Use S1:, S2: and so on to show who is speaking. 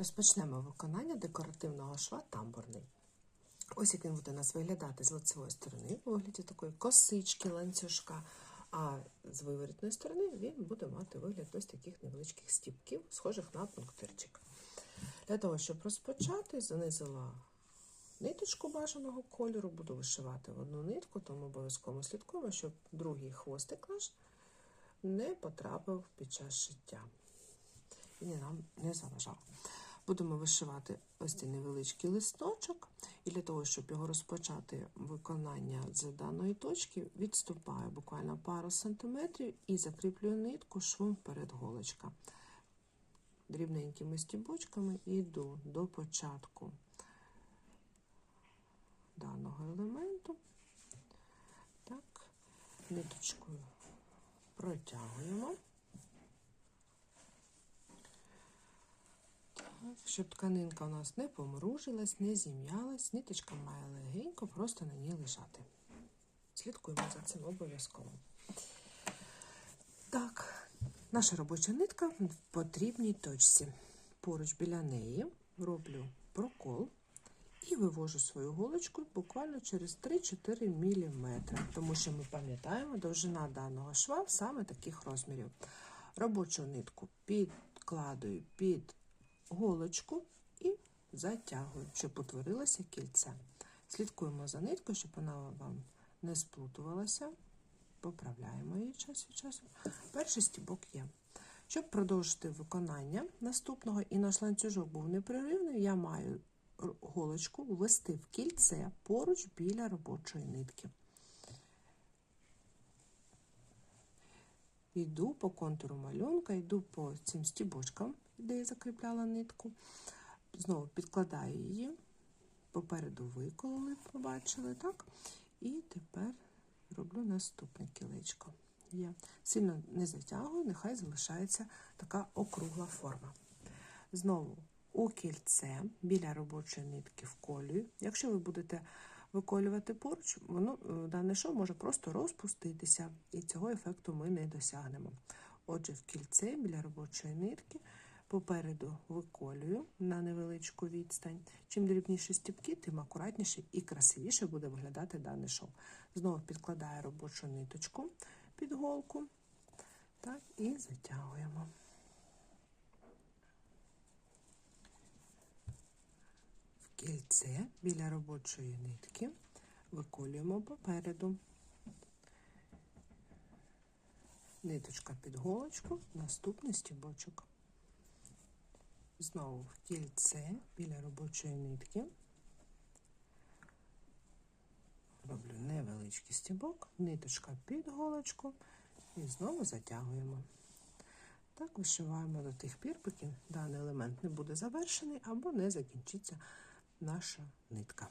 S1: Розпочнемо виконання декоративного шва тамбурний. Ось як він буде у нас виглядати з лицевої сторони, у вигляді такої косички, ланцюжка, а з виворітної сторони він буде мати вигляд ось таких невеличких стіпків, схожих на пунктирчик. Для того, щоб розпочати, занизила ниточку бажаного кольору, буду вишивати в одну нитку, тому обов'язково слідкуємо, щоб другий хвостик наш не потрапив під час шиття і нам не заважав. Будемо вишивати ось цей невеличкий листочок, і для того, щоб його розпочати виконання з даної точки, відступаю буквально пару сантиметрів і закріплюю нитку швом перед голочка. Дрібненькими стібочками йду до початку даного елементу. Так, ниточкою протягуємо. Щоб тканинка у нас не помружилась, не зім'ялась, ниточка має легенько просто на ній лежати. Слідкуємо за цим обов'язково. Так, наша робоча нитка в потрібній точці. Поруч біля неї роблю прокол і вивожу свою голочку буквально через 3-4 мм, тому що ми пам'ятаємо, довжина даного шва саме таких розмірів. Робочу нитку підкладую під голочку і затягую, щоб утворилося кільце. Слідкуємо за ниткою, щоб вона вам не сплутувалася. Поправляємо її час від часу. Перший стібок є. Щоб продовжити виконання наступного і наш ланцюжок був непреривний, я маю голочку ввести в кільце поруч біля робочої нитки. Йду по контуру малюнка, йду по цим стібочкам, де я закріпляла нитку. Знову підкладаю її, попереду викололи, побачили, так? І тепер роблю наступне кілечко. Я сильно не затягую, нехай залишається така округла форма. Знову у кільце біля робочої нитки вколюю. Якщо ви будете виколювати поруч, воно дане шов може просто розпуститися, і цього ефекту ми не досягнемо. Отже, в кільце біля робочої нитки попереду виколюю на невеличку відстань. Чим дрібніші стіпки, тим акуратніше і красивіше буде виглядати даний шов. Знову підкладаю робочу ниточку під голку так, і затягуємо. В кільце біля робочої нитки виколюємо попереду. Ниточка під голочку, наступний стібочок. Знову в кільце біля робочої нитки. Роблю невеличкий стібок, ниточка під голочку і знову затягуємо. Так вишиваємо до тих пір, поки даний елемент не буде завершений або не закінчиться наша нитка.